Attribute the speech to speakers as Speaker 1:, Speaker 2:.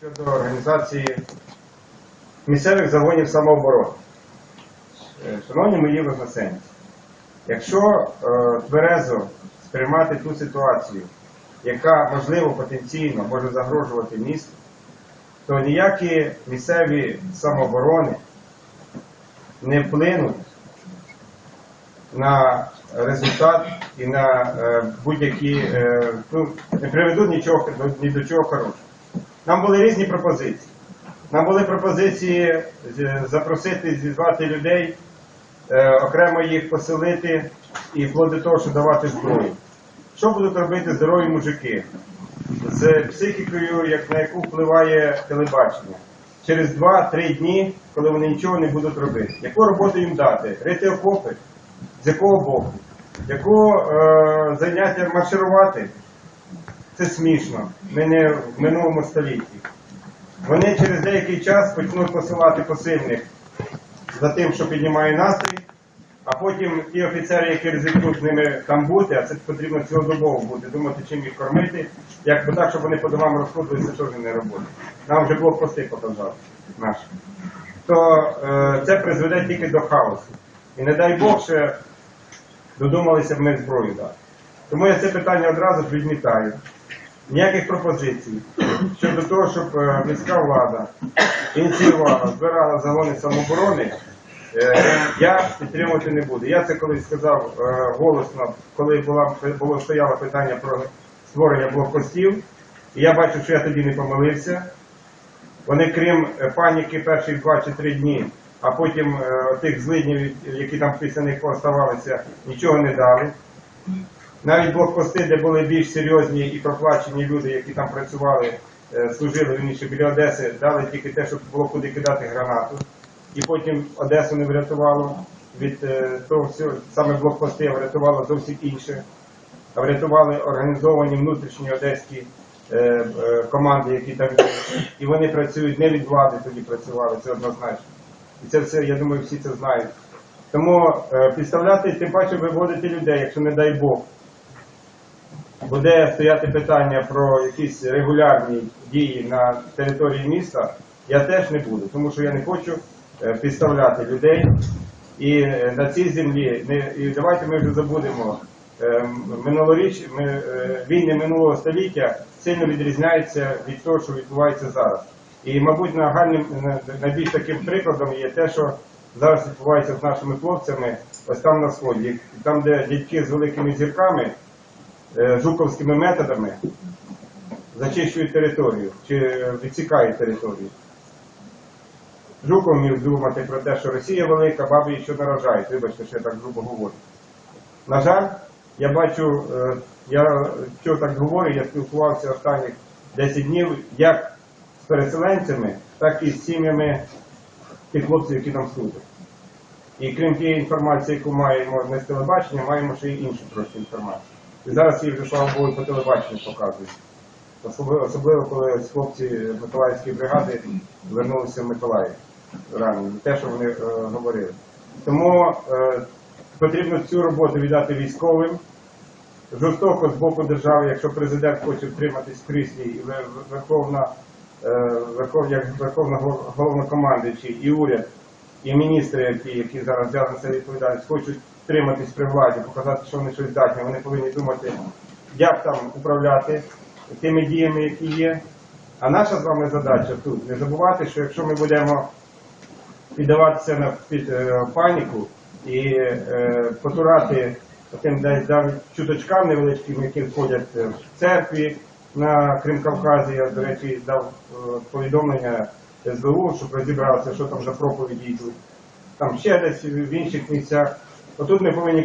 Speaker 1: щодо організації місцевих загонів самооборони. Е, Шановні мої вознесенці, якщо е, тверезо сприймати ту ситуацію, яка можливо потенційно може загрожувати місту, то ніякі місцеві самооборони не вплинуть на результат і на е, будь-які, ну, не приведуть нічого ні до чого хорошого. Нам були різні пропозиції. Нам були пропозиції запросити, зізвати людей, е, окремо їх поселити і вплоть до того, що давати зброю. Що будуть робити здорові мужики з психікою, як, на яку впливає телебачення? Через 2-3 дні, коли вони нічого не будуть робити. Яку роботу їм дати? Рити окопи? З якого боку? Яку е, заняття марширувати? Це смішно. Ми не в минулому столітті. Вони через деякий час почнуть посилати посильних за тим, що піднімає настрій, а потім ті офіцери, які ризикнуть з ними там бути, а це потрібно цілодобово бути, думати, чим їх кормити, як би так, щоб вони по домам розходилися, теж не роботи. Нам вже блокпости показав наш. То е, це призведе тільки до хаосу. І не дай Бог ще додумалися б ми зброю дати. Тому я це питання одразу відмітаю. Ніяких пропозицій щодо того, щоб е, міська влада ініціювала, збирала загони самооборони, е, я підтримувати не буду. Я це колись сказав е, голосно, коли була, було стояло питання про створення блокпостів. І я бачу, що я тоді не помилився. Вони, крім паніки перших два чи три дні, а потім тих злиднів, які там після них оставалися, нічого не дали. Навіть блокпости, де були більш серйозні і проплачені люди, які там працювали, е, служили вірніше біля Одеси, дали тільки те, щоб було куди кидати гранату. І потім Одесу не врятувало від е, того всього, саме блокпости врятувало зовсім інше. А врятували організовані внутрішні одеські е, команди, які там є. І вони працюють не від влади, тоді працювали, це однозначно. І це все, я думаю, всі це знають. Тому підставляти, тим паче виводити людей, якщо не дай Бог, буде стояти питання про якісь регулярні дії на території міста, я теж не буду, тому що я не хочу е, підставляти людей. І е, на цій землі і давайте ми вже забудемо. е, Минулоріч війни минулого століття сильно відрізняються від того, що відбувається зараз. І, мабуть, нагальним найбільш таким прикладом є те, що зараз відбувається з нашими хлопцями, ось там на сході, там, де дядьки з великими зірками, жуковськими методами зачищують територію чи відсікають територію. Жуков міг думати про те, що Росія велика, баби що наражають. Вибачте, що я так грубо говорю. На жаль, я бачу, е, я що так говорю, я спілкувався останніх 10 днів як з переселенцями, так і з сім'ями тих хлопців, які там служать. І крім тієї інформації, яку маємо не з телебачення, маємо ще й іншу трошки інформацію. І зараз вже, слава Богу, по телебаченню показують. Особливо, особливо коли хлопці Миколаївської бригади вернулися в Миколаїв ранені, те, що вони е, говорили. Тому е, потрібно цю роботу віддати військовим. Жорстоко з боку держави, якщо президент хоче втриматись в кріслі, і верховна, е, верхов, як верховна головнокомандуючий, і уряд, і міністри, які, які зараз взяли на себе відповідальність, хочуть втриматись при владі, показати, що вони щось здатні. Вони повинні думати, як там управляти тими діями, які є. А наша з вами задача тут не забувати, що якщо ми будемо піддаватися на під, е, паніку і е, потурати таким десь чуточкам невеличким, які входять е, в церкві на Кримкавказі. Я, до речі, дав е, повідомлення СБУ, щоб розібратися, що там за проповіді йдуть. Там ще десь в інших місцях. Отут ми повинні